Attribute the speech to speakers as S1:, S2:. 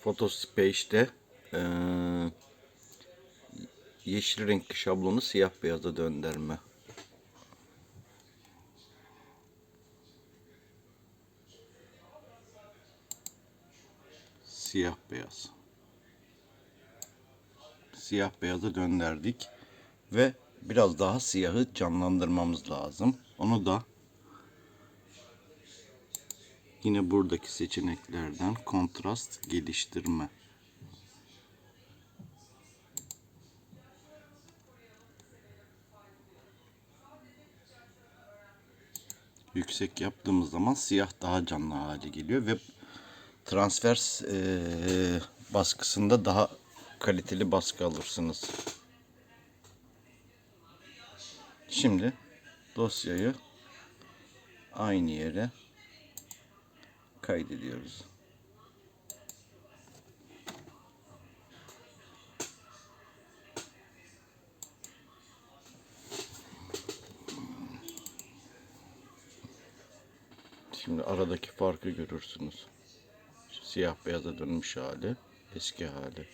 S1: Photospace'de eee yeşil renkli şablonu siyah beyaza döndürme. Siyah beyaz. Siyah beyaza döndürdük ve biraz daha siyahı canlandırmamız lazım. Onu da yine buradaki seçeneklerden kontrast geliştirme. yüksek yaptığımız zaman siyah daha canlı hale geliyor ve transvers eee, baskısında daha kaliteli baskı alırsınız. Şimdi dosyayı aynı yere kaydediyoruz. Şimdi aradaki farkı görürsünüz. Siyah beyaza dönmüş hali, eski hali.